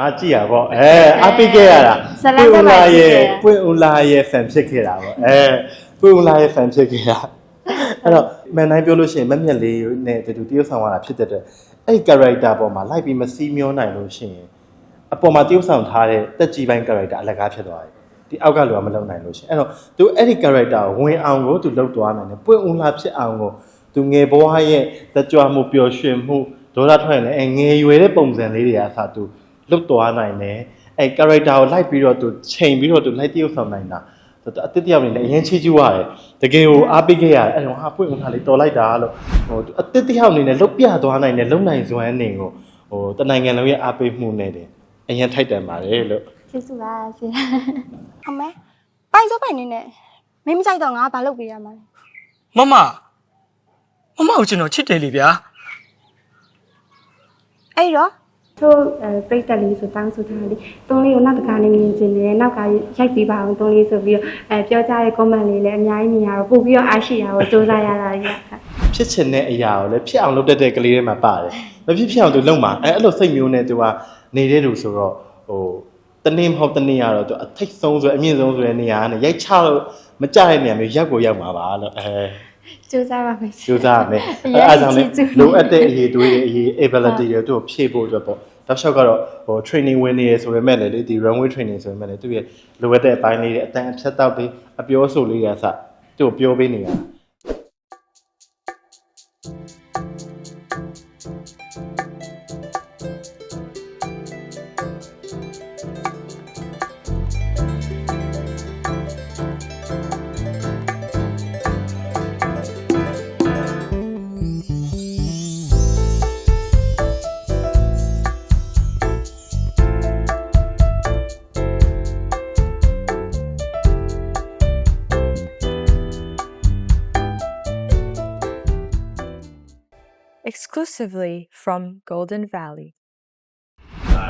အားကြည့်ရပေါ့အဲအားပေးခဲ့ရတာဇလန်သက်ပါကြည့်ခဲ့ရပွင့်ဦးလာရဲ့ဖန်ဖြစ်ခဲ့တာပေါ့အဲပွင့်ဦးလာရဲ့ဖန်ဖြစ်ခဲ့တာအဲ့တော့မန်တိုင်းပြောလို့ရှိရင်မက်မြက်လေးနဲ့တူတူတရုပ်ဆောင်ရတာဖြစ်တဲ့အတွက်အဲ့ဒီ character ပေါ်မှာလိုက်ပြီးမစီးမျောနိုင်လို့ရှိရင်အပေါ်မှာတရုပ်ဆောင်ထားတဲ့တက်ကြီးပိုင်း character အလကားဖြစ်သွားတယ်ဒီအောက်ကလူကမလုံနိုင်လို့ရှိရင်အဲ့တော့သူအဲ့ဒီ character ကိုဝင်အောင်ကိုသူလှုပ်သွားနိုင်တယ်ပွင့်ဦးလာဖြစ်အောင်ကိုသူငယ်ဘဝရဲ့တကြွမှုပျော်ရွှင်မှုဒေါသထွက်ရင်လည်းအဲငယ်ရွယ်တဲ့ပုံစံလေးတွေအစားသူ လွတ်သွားနိုင်တယ်အဲ character ကိုလိုက်ပြီးတော့သူချိန်ပြီးတော့သူလိုက်တရုပ်ဆောင်နိုင်တာသူအတစ်တယောက်နေနဲ့အရင်ချီးကျူးရတယ်တကယ်ကိုအားပေးခဲ့ရတယ်အဲ့တော့ဟာပွင့်ဦးထားလေးတော်လိုက်တာလို့ဟိုသူအတစ်တယောက်နေနဲ့လုတ်ပြသွားနိုင်တယ်လုံနိုင်စွမ်းနေကိုဟိုတနိုင်ငံလုံးရဲ့အားပေးမှုနဲ့တယ်အရင်ထိုက်တန်ပါတယ်လို့ကျေးဇူးပါရှင်အမေပိုင်စောပိုင်နေနဲ့မင်းမကြိုက်တော့ငါဘာလုပ်ပေးရမှာလဲမမမမကိုကျွန်တော်ချစ်တယ်လေဗျာအဲ့တော့ ထို့အဲပြိတ္တလေးဆိုတောင်းဆိုထားလေးတုံးလေးကိုနောက်တစ်ခါနေမြင်ချင်တယ်နောက်ကရိုက်ပေးပါအောင်တုံးလေးဆိုပြီးတော့အဲပြောကြတဲ့ comment လေးလည်းအများကြီးမြင်ရတော့ပို့ပြီးတော့အားရှိရအောင်စူးစမ်းရတာကြီးကဖြစ်ချင်တဲ့အရာကိုလည်းဖြစ်အောင်လုပ်တတ်တဲ့ကလေးတွေမှာပါတယ်မဖြစ်ဖြစ်အောင်သူလုပ်မှာအဲအဲ့လိုစိတ်မျိုးနဲ့သူကနေတဲ့လူဆိုတော့ဟိုတနေ့မဟုတ်တနေ့ကတော့သူအထိတ်ဆုံးဆိုအမြင့်ဆုံးဆိုတဲ့နေရာကနေရိုက်ချလို့မကြတဲ့နေရာမျိုးရက်ကိုရောက်မှာပါလို့အဲစူးစမ်းပါမယ်ကြိုးစားရမယ်အအဲရင်အားကြောင့်လေကြည့်ကြည့်လိုအပ်တဲ့အရေးတွေးတွေအရေး ability တွေသူ့ကိုဖြည့်ဖို့အတွက်ပေါ့ တောက်လျှောက်ကတော့ဟို training ဝင်နေရဆိုပေမဲ့လည်းလေဒီ runway training ဆိုပေမဲ့လည်းသူ့ရဲ့လိုအပ်တဲ့အပိုင်းလေးတွေအတန်အဖြတ်တောက်တွေအပြောဆိုလေးတွေအစသူ့ကိုပြောပေးနေတာ exclusively from Golden Valley.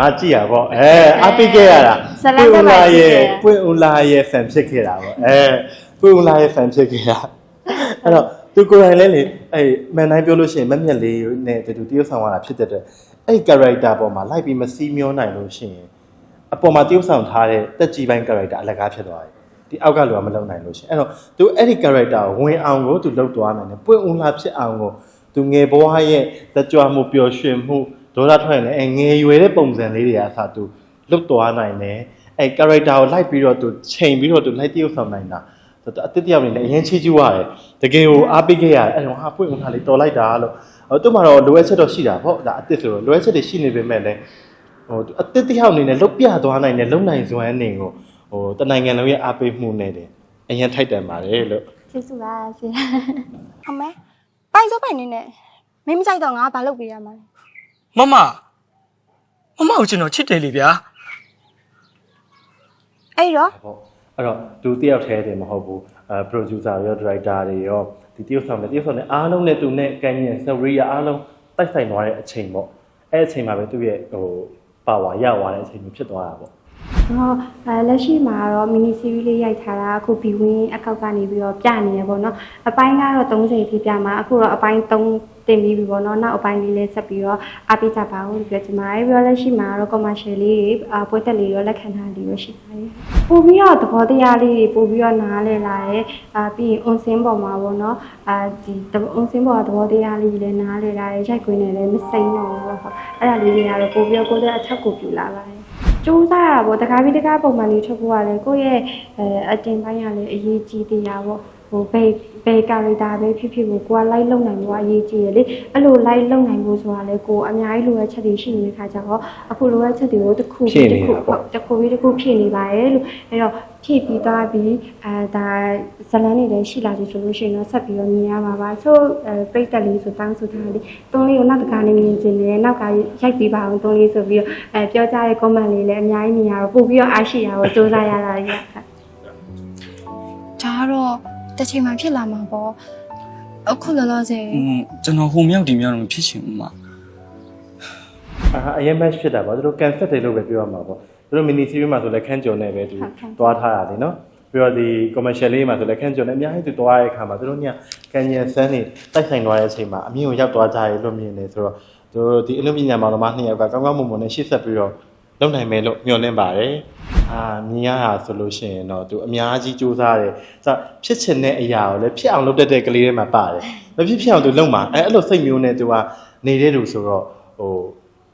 အားကြည့်ရပေါ့အဲအားပေးခဲ့ရတာဇလန်သက်ပါကြည့်ခဲ့ရပွင့်ဦးလာရဲ့ fan ဖြစ်ခဲ့တာပေါ့အဲပွင့်ဦးလာရဲ့ fan ဖြစ်ခဲ့တာအဲ့တော့သူကိုယ်တိုင်လည်းလေအဲမန်တိုင်းပြောလို့ရှိရင်မက်မြက်လေးနဲ့တူတူတရုပ်ဆောင်ရတာဖြစ်တဲ့အတွက်အဲ့ဒီ character ပေါ်မှာလိုက်ပြီးမစီးမျောနိုင်လို့ရှိရင်အပေါ်မှာတရုပ်ဆောင်ထားတဲ့တက်ကြီးပိုင်း character အလကားဖြစ်သွားတယ်ဒီအောက်ကလူကမလုံနိုင်လို့ရှိရင်အဲ့တော့သူအဲ့ဒီ character ကိုဝင်အောင်ကိုသူလှုပ်သွားနိုင်တယ်ပွင့်ဦးလာဖြစ်အောင်ကို သူငယ်ဘဝရဲ့တကြွမှုပျော်ရွှင်မှုဒေါသထွက်ရင်လည်းအဲငယ်ရွယ်တဲ့ပုံစံလေးတွေအစားသူလွတ်သွားနိုင်တယ်အဲ character ကိုလိုက်ပြီးတော့သူချိန်ပြီးတော့သူလိုက်တရုပ်ဆောင်နိုင်တာသူအတစ်တယောက်နေနဲ့အရင်ချီးကျူးရတယ်တကယ်ကိုအားပေးခဲ့ရတယ်အဲ့တော့ဟာပွင့်ဦးထားလေးတော်လိုက်တာလို့ဟိုသူ့မှာတော့လိုအပ်ချက်တော့ရှိတာပေါ့ဒါအစ်စ်ဆိုတော့လိုအပ်ချက်တွေရှိနေပေမဲ့လည်းဟိုအတစ်တယောက်အနေနဲ့လုတ်ပြသွားနိုင်တယ်လုံနိုင်စွမ်းနေကိုဟိုတနိုင်ငံလုံးရဲ့အားပေးမှုနဲ့တယ်အရင်ထိုက်တန်ပါတယ်လို့ကျေးဇူးပါရှင်အမေ ပိုင်စောပိုင်နေနဲ့မင်းမကြိုက်တော့ငါဘာလုပ်ပေးရမှာလဲမမမမကိုကျွန်တော်ချစ်တယ်လေဗျာအဲ့တော့ဟုတ်အဲ့တော့သူတယောက်တည်းတည်းမဟုတ်ဘူးအဲ producer ရော director တွေရောဒီတယောက်ဆောင်နဲ့တယောက်ဆောင်နဲ့အားလုံးနဲ့သူနဲ့ကံရင် story ရအားလုံးတိုက်ဆိုင်သွားတဲ့အချိန်ပေါ့အဲ့အချိန်မှာပဲသူ့ရဲ့ဟို power ရသွားတဲ့အချိန်မျိုးဖြစ်သွားတာပေါ့တော့အဲလက်ရှိမှာတော့ mini series လေးရိုက်ထားတာအခု B-win အကောက်ကနေပြီးတော့ပြနေရပေါ့နော်အပိုင်းကတော့30ထိပြမှာအခုတော့အပိုင်း3 တင်ပြီးပြီပေါ့နော်နောက်အပိုင်းလေးလေးဆက်ပြီးတော့အားပေးကြပါဦးလို့ပြောချင်ပါတယ်ပြီးတော့လက်ရှိမှာတော့ commercial လေးတွေအာပွဲတက်လေးရောလက်ခံထားလေးရောရှိပါတယ်ပို့ပြီးတော့သဘောတရားလေးတွေပို့ပြီးတော့နားလည်လာတယ်အာပြီးရင် on scene ပေါ်မှာပေါ့နော်အာဒီ on scene ပေါ်ကသဘောတရားလေးတွေလည်းနားလည်လာတယ်ရိုက်ခွင်းနေလည်းမစိမ့်တော့ဘူးပေါ့ဟုတ်အဲ့ဒါလေးတွေကတော့ပို့ပြီးတော့ကိုယ်ကအချက်ကိုပြူလာပါတယ်စူးစမ်းရတာပေါ့တကားပြီးတကားပုံမှန်လေးထုတ်ဖို့ကလည်းကိုယ့်ရဲ့အဲအတင်ပိုင်းကလည်းအရေးကြီးသေးတာပေါ့ ဟိုဘယ်ဘယ်ကာရီတာပဲဖြစ်ဖြစ်ကိုကိုကလိုက်လုံနိုင်ဖို့အရေးကြီးတယ်လေအဲ့လိုလိုက်လုံနိုင်ဖို့ဆိုတာလေကိုအများကြီးလိုအပ်ချက်တွေရှိနေတဲ့ခါကျတော့အခုလိုအပ်ချက်တွေကိုတစ်ခုပြီးတစ်ခုဟုတ်တစ်ခုပြီးတစ်ခုဖြည့်နေပါရဲ့လို့အဲ့တော့ဖြည့်ပြီးသွားပြီးအဲဒါဇလန်းနေလည်းရှိလာပြီဆိုလို့ရှိရင်တော့ဆက်ပြီးတော့မြင်ရမှာပါဆိုအဲပြိတ္တလေးဆိုတောင်းဆိုထားလေးတုံးလေးကိုနောက်တစ်ခါနေမြင်ချင်တယ်နောက်ကရိုက်ပေးပါအောင်တုံးလေးဆိုပြီးတော့အဲပြောကြတဲ့ comment လေးလည်းအများကြီးမြင်ရတော့ပို့ပြီးတော့အားရှိရအောင်စူးစမ်းရတာကြီးကဒါကတော့ တစ်ချိန်မှဖြစ်လာမှာပေါ့အခုလောလောဆယ်อืมကျွန်တော်ဟိုမြောက်ဒီမြောက်တော့မဖြစ်ချင်ဘူးမအာအရင် match ဖြစ်တာပေါ့သူတို့ cancel တယ်လို့ပဲပြောရမှာပေါ့သူတို့ mini series မှာဆိုလည်းခန်းကြုံနေပဲသူသွားထားတာလေနော်ပြီးတော့ဒီ commercial လေးမှာဆိုလည်းခန်းကြုံနေအများကြီးသူသွားရတဲ့အခါမှာသူတို့ညကံညံစမ်းနေတိုက်ဆိုင်သွားတဲ့အချိန်မှာအမြင့်ကိုရောက်သွားကြရလို့မြင်နေဆိုတော့သူတို့ဒီအနုပညာမောင်သမားနှစ်ယောက်ကကောင်းကောင်းမွန်မွန်နဲ့ရှေ့ဆက်ပြီးတော့ လုပ်နိုင်မယ်လို့မျှော်လင့်ပါတယ်အာမြင်ရတာဆိုလို့ရှိရင်တော့သူအများကြီးစူးစမ်းတယ်ဆိုတော့ဖြစ်ချင်တဲ့အရာကိုလည်းဖြစ်အောင်လုပ်တတ်တဲ့ကလေးတွေမှာပါတယ်မဖြစ်ဖြစ်အောင်သူလုပ်မှာအဲအဲ့လိုစိတ်မျိုးနဲ့သူကနေတဲ့လူဆိုတော့ဟို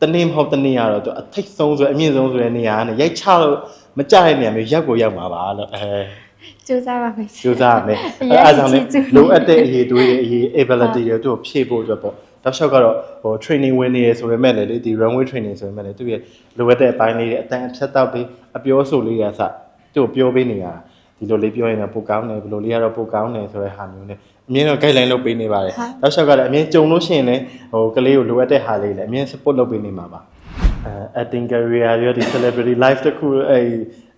တနေ့မဟုတ်တနေ့ရတော့သူအထိတ်ဆုံးဆိုအမြင့်ဆုံးဆိုတဲ့နေရာကနေရိုက်ချလို့မကြတဲ့နေရာမျိုးရောက်ကိုရောက်မှာပါလို့အဲစူးစမ်းပါမယ်ဆကြိုးရာစားရမယ်အအဲရင်အားကြောင့်လေကြည့်ကြည့်လိုအပ်တဲ့အရေးတွေးတွေအရေး ability တွေသူ့ကိုဖြည့်ဖို့အတွက်ပေါ့ တောက်လျှောက်ကတော့ဟို training ဝင်နေရဆိုပေမဲ့လည်းလေဒီ runway training ဆိုပေမဲ့လည်းသူ့ရဲ့လိုအပ်တဲ့အပိုင်းလေးတွေအတန်အဖြတ်တောက်တွေအပြောဆိုလေးတွေအစသူ့ကိုပြောပေးနေရတာဒီလိုလေးပြောရင်တော့ပိုကောင်းတယ်ဘယ်လိုလေးကတော့ပိုကောင်းတယ်ဆိုတဲ့ဟာမျိုးနဲ့အမြင်တော့ guideline လုပ်ပေးနေပါတယ်တောက်လျှောက်ကတော့အမြင်ကြုံလို့ရှိရင်လည်းဟိုကလေးကိုလိုအပ်တဲ့ဟာလေးလည်းအမြင် support လုပ်ပေးနေမှာပါအဲ acting career ရောဒီ celebrity life တခုအဲ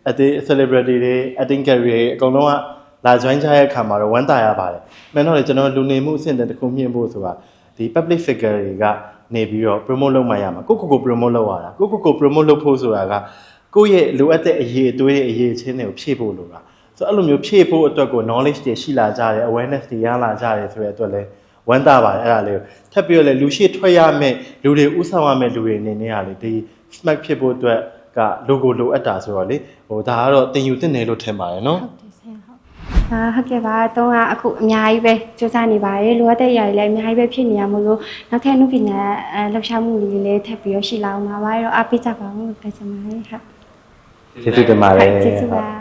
အတေး celebrity တွေ acting career တွေအကုန်လုံးကလာ join ကြရဲ့အခါမှာတော့ဝမ်းသာရပါတယ်။မှန်တော့လေကျွန်တော်လူနေမှုအဆင့်တတစ်ခုမြင့်ဖို့ဆိုတာ ဒီ public figure တွေကနေပြီးတော့ promote လုပ်မှရမှာကိုကိုကို promote လုပ်ရတာကိုကိုကို promote လုပ်ဖို့ဆိုတာကကိုယ့်ရဲ့လိုအပ်တဲ့အရေးအသွေးတွေအရေးအချင်းတွေကိုဖြည့်ဖို့လိုတာဆိုတော့အဲ့လိုမျိုးဖြည့်ဖို့အတွက်ကို knowledge တွေရှိလာကြတယ် awareness တွေရလာကြတယ်ဆိုတဲ့အတွက်လဲဝမ်းသာပါတယ်အဲ့ဒါလေးကိုထပ်ပြီးတော့လေလူရှိထွက်ရမယ့်လူတွေဥဆောင်ရမယ့်လူတွေအနေနဲ့ကလေဒီ smart ဖြစ်ဖို့အတွက်က logo လိုအပ်တာဆိုတော့လေဟိုဒါကတော့တင်ယူတင်တယ်လို့ထင်ပါတယ်နော် အာဟုတ်ကဲ့ပါတုံးကအခုအများကြီးပဲစူးစမ်းနေပါတယ်လိုအပ်တဲ့အရာတွေလည်းအများကြီးပဲဖြစ်နေရမလို့နောက်ထပ်အနုပညာအဲလှုပ်ရှားမှုလေးတွေလည်းထပ်ပြီးတော့ရှိလာအောင်ပါပါအဲ့တော့အားပေးကြပါဦးလို့ပြောချင်ပါတယ်ဟုတ်ကျေးဇူးတင်ပါတယ်ကျေးဇူးပါ